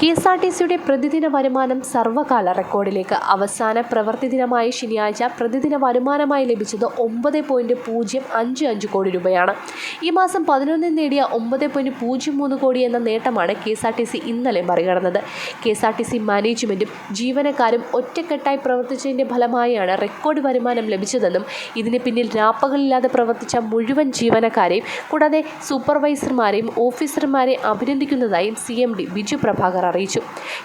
K S R T സിയുടെ പ്രതിദിന വരുമാനം സർവകാല റെക്കോർഡിലേക്ക്. അവസാന പ്രവൃത്തി ദിനമായ ശനിയാഴ്ച പ്രതിദിന വരുമാനമായി ലഭിച്ചത് ഒമ്പത് പോയിന്റ് പൂജ്യം അഞ്ച് അഞ്ച് കോടി രൂപയാണ്. ഈ മാസം പതിനൊന്നിൽ നേടിയ ഒമ്പത് പോയിന്റ് പൂജ്യം മൂന്ന് കോടി എന്ന നേട്ടമാണ് K S R T C ഇന്നലെ മറികടന്നത്. K S R T C മാനേജ്മെന്റും ജീവനക്കാരും ഒറ്റക്കെട്ടായി പ്രവർത്തിച്ചതിന്റെ ഫലമായാണ് റെക്കോർഡ് വരുമാനം ലഭിച്ചതെന്നും ഇതിന് പിന്നിൽ രാപ്പകലില്ലാതെ പ്രവർത്തിച്ച മുഴുവൻ ജീവനക്കാരെയും കൂടാതെ സൂപ്പർവൈസർമാരെയും ഓഫീസർമാരെയും അഭിനന്ദിക്കുന്നതായും C M D Biju Prabhakar അറിയിച്ചു.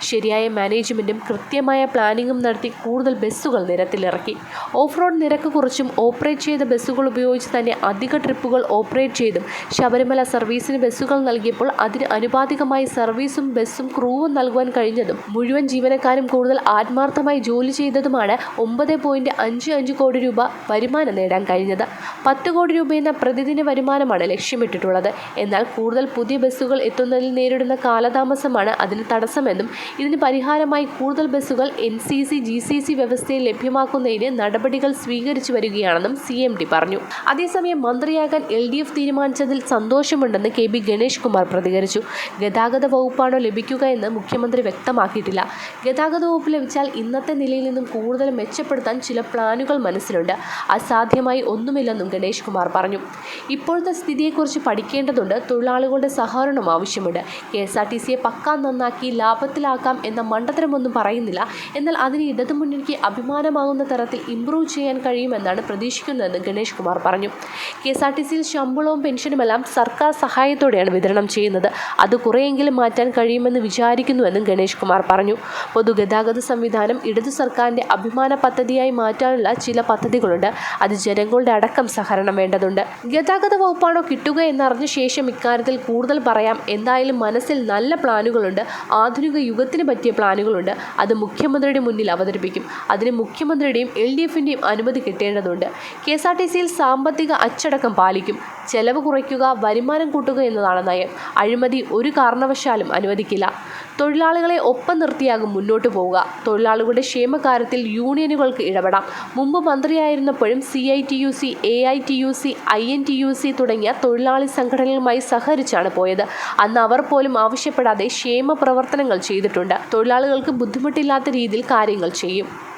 ശരിയായ മാനേജ്മെന്റും കൃത്യമായ പ്ലാനിങ്ങും നടത്തി കൂടുതൽ ബസ്സുകൾ നിരത്തിലിറക്കി. ഓഫ് റോഡ് നിരക്ക് കുറച്ചും ഓപ്പറേറ്റ് ചെയ്ത ബസ്സുകൾ ഉപയോഗിച്ച് തന്നെ അധിക ട്രിപ്പുകൾ ഓപ്പറേറ്റ് ചെയ്തും ശബരിമല സർവീസിന് ബസ്സുകൾ നൽകിയപ്പോൾ അതിന് അനുപാതികമായി സർവീസും ബസ്സും ക്രൂവും നൽകുവാൻ കഴിഞ്ഞതും മുഴുവൻ ജീവനക്കാരും കൂടുതൽ ആത്മാർത്ഥമായി ജോലി ചെയ്തതുമാണ് ഒമ്പത് പോയിന്റ് അഞ്ച് അഞ്ച് കോടി രൂപ വരുമാനം നേടാൻ കഴിഞ്ഞത്. പത്ത് കോടി രൂപ എന്ന പ്രതിദിന വരുമാനമാണ് ലക്ഷ്യമിട്ടിട്ടുള്ളത്. എന്നാൽ കൂടുതൽ പുതിയ ബസ്സുകൾ എത്തുന്നതിൽ നേരിടുന്ന കാലതാമസമാണ് അതിന് തടസ്സമെന്നും ഇതിന് പരിഹാരമായി കൂടുതൽ ബസ്സുകൾ N C C G C C വ്യവസ്ഥയിൽ ലഭ്യമാക്കുന്നതിന് നടപടികൾ സ്വീകരിച്ചു വരികയാണെന്നും സി എം ഡി പറഞ്ഞു. അതേസമയം മന്ത്രിയാകാൻ എൽ ഡി എഫ് തീരുമാനിച്ചതിൽ സന്തോഷമുണ്ടെന്ന് കെ ബി ഗണേഷ് കുമാർ പ്രതികരിച്ചു. ഗതാഗത വകുപ്പാണോ ലഭിക്കുക എന്ന് മുഖ്യമന്ത്രി വ്യക്തമാക്കിയിട്ടില്ല. ഗതാഗത വകുപ്പ് ലഭിച്ചാൽ ഇന്നത്തെ നിലയിൽ നിന്നും കൂടുതൽ മെച്ചപ്പെടുത്താൻ ചില പ്ലാനുകൾ മനസ്സിലുണ്ട്. അസാധ്യമായി ഒന്നുമില്ലെന്നും ഗണേഷ് കുമാർ പറഞ്ഞു. ഇപ്പോഴത്തെ സ്ഥിതിയെക്കുറിച്ച് പഠിക്കേണ്ടതുണ്ട്. തൊഴിലാളികളുടെ സഹകരണം ആവശ്യമുണ്ട്. കെ എസ് ആർ ടി സിയെ പക്കാ നന്നാക്കി ലാഭത്തിലാക്കാം എന്ന മണ്ടത്തരമൊന്നും പറയുന്നില്ല. എന്നാൽ അതിന് ഇടതുമുന്നണിക്ക് അഭിമാനമാകുന്ന തരത്തിൽ ഇംപ്രൂവ് ചെയ്യാൻ കഴിയുമെന്നാണ് പ്രതീക്ഷിക്കുന്നതെന്ന് ഗണേഷ് കുമാർ പറഞ്ഞു. കെ എസ് ആർ ടി സിയിൽ ശമ്പളവും പെൻഷനുമെല്ലാം സർക്കാർ സഹായത്തോടെയാണ് വിതരണം ചെയ്യുന്നത്. അത് കുറേയെങ്കിലും മാറ്റാൻ കഴിയുമെന്ന് വിചാരിക്കുന്നുവെന്നും ഗണേഷ് കുമാർ പറഞ്ഞു. പൊതുഗതാഗത സംവിധാനം ഇടതു സർക്കാരിന്റെ അഭിമാന പദ്ധതിയായി മാറ്റാനുള്ള ചില പദ്ധതികളുണ്ട്. അത് ജനങ്ങളുടെ അടക്കം സഹകരണം വേണ്ടതുണ്ട്. ഗതാഗത വകുപ്പാണോ കിട്ടുക എന്നറിഞ്ഞ ശേഷം ഇക്കാര്യത്തിൽ കൂടുതൽ പറയാം. എന്തായാലും മനസ്സിൽ നല്ല പ്ലാനുകളുണ്ട്. ആധുനിക യുഗത്തിന് പറ്റിയ പ്ലാനുകളുണ്ട്. അത് മുഖ്യമന്ത്രിയുടെ മുന്നിൽ അവതരിപ്പിക്കും. അതിന് മുഖ്യമന്ത്രിയുടെയും എൽ ഡി എഫിന്റെയും അനുമതി കിട്ടേണ്ടതുണ്ട്. കെ എസ് ആർ ടി സിയിൽ സാമ്പത്തിക അച്ചടക്കം പാലിക്കും. ചെലവ് കുറയ്ക്കുക വരുമാനം കൂട്ടുക എന്നതാണ് നയം. അഴിമതി ഒരു കാരണവശാലും അനുവദിക്കില്ല. തൊഴിലാളികളെ ഒപ്പം നിർത്തിയാകും മുന്നോട്ടു പോവുക. തൊഴിലാളികളുടെ ക്ഷേമകാര്യത്തിൽ യൂണിയനുകൾക്ക് ഇടപെടാം. മുമ്പ് മന്ത്രിയായിരുന്നപ്പോഴും C I T U C A I T U C I N T U C തുടങ്ങിയ തൊഴിലാളി സംഘടനകളുമായി സഹകരിച്ചാണ് പോയത്. അന്ന് അവർ പോലും ആവശ്യപ്പെടാതെ ക്ഷേമ പ്രവർത്തനങ്ങൾ ചെയ്തിട്ടുണ്ട്. തൊഴിലാളികൾക്ക് ബുദ്ധിമുട്ടില്ലാത്ത രീതിയിൽ കാര്യങ്ങൾ ചെയ്യും.